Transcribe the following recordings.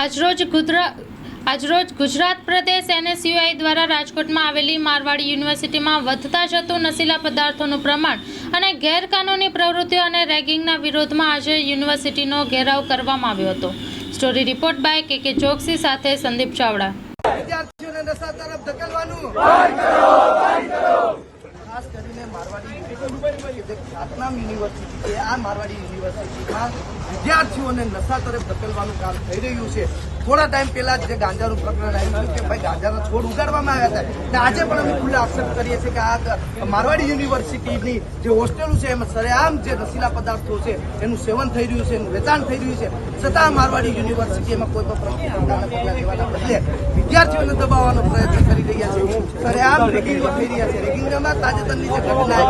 આજરોજ ગુજરાત આજરોજ ગુજરાત પ્રદેશ એનએસયુઆઈ દ્વારા રાજકોટમાં આવેલી મારવાડી યુનિવર્સિટીમાં વધતા જતું નશીલા પદાર્થોનું પ્રમાણ અને ગેરકાનૂની પ્રવૃત્તિઓ અને રેગિંગના વિરોધમાં આજે યુનિવર્સિટીનો ઘેરાવ કરવામાં આવ્યો હતો. સ્ટોરી રિપોર્ટ બાય કે કે ચોકસી સાથે સંદીપ ચાવડા. વિદ્યાર્થીઓને નશા તરફ ધકેલવાનું. મારવાડી યુનિવર્સિટી છે, આ મારવાડી યુનિવર્સિટીમાં વિદ્યાર્થીઓને નશા તરફ ધકેલવાનું કામ થઈ રહ્યું છે. થોડા ટાઈમ પહેલા જ ગાંજાનું પ્રકરણ આવ્યું કે ભાઈ ગાંજાના છોડ ઉગાડવામાં આવ્યા હતા. આજે પણ અમે ખુલ્લા આક્ષેપ કરીએ છીએ કે આ મારવાડી યુનિવર્સિટીની જે હોસ્ટેલો છે, એમાં સરેઆમ જે નશીલા પદાર્થો છે, એનું સેવન થઈ રહ્યું છે, એનું વેચાણ થઈ રહ્યું છે. છતાં મારવાડી યુનિવર્સિટીમાં કોઈ પણ પ્રકારના પગલાં લેવાના બદલે વિદ્યાર્થીઓને દબાવવાનો પ્રયત્ન સરેઆમ રેગિંગો છે. રેગિંગમાં તાજેતરની જે ઘટના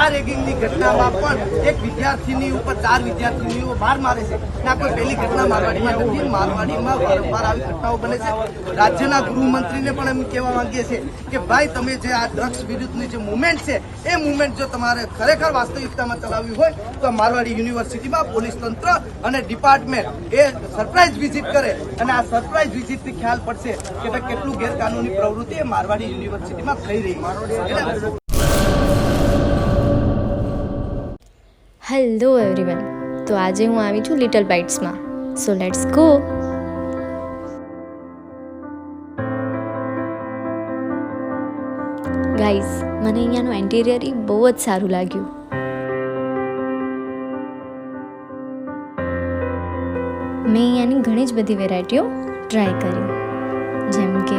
આ રેગિંગની ઘટનામાં પણ એક વિદ્યાર્થીની ઉપર ચાર વિદ્યાર્થીનીઓ બાર મારે છે. ના, કોઈ પહેલી ઘટના મારવાડીમાં મારવાડીમાં વારંવાર ઘટનાઓ બને છે. રાજ્યના ગૃહમંત્રીને પણ એમ કહેવા માંગીએ છીએ કે, ભાઈ, તમે જે આ ડ્રગ્સ વિરુદ્ધની જે મુવમેન્ટ છે, એ મુવમેન્ટ જો તમારે ખરેખર વાસ્તવિકતામાં ચલાવવી હોય, તો મારવાડી યુનિવર્સિટીમાં પોલીસ તંત્ર અને ડિપાર્ટમેન્ટ એ સરપ્રાઇઝ વિઝિટ કરે. અને આ સરપ્રાઇઝ વિઝિટથી ખ્યાલ પડશે કે ભાઈ, કેટલું ગેરકાનૂની પ્રવૃત્તિ એ મારવાડી યુનિવર્સિટીમાં થઈ રહી. હેલો એવરીવન તો આજે હું આવી છું લિટલ બાઇટ્સમાં સો લેટ્સ ગો ગાઈઝ મને અહીંયાનું એન્ટિરિયર ઈ બહુ જ સારું લાગ્યું. મેં અહીંયાની ઘણી જ બધી વેરાયટીઓ ટ્રાય કરી. જેમ કે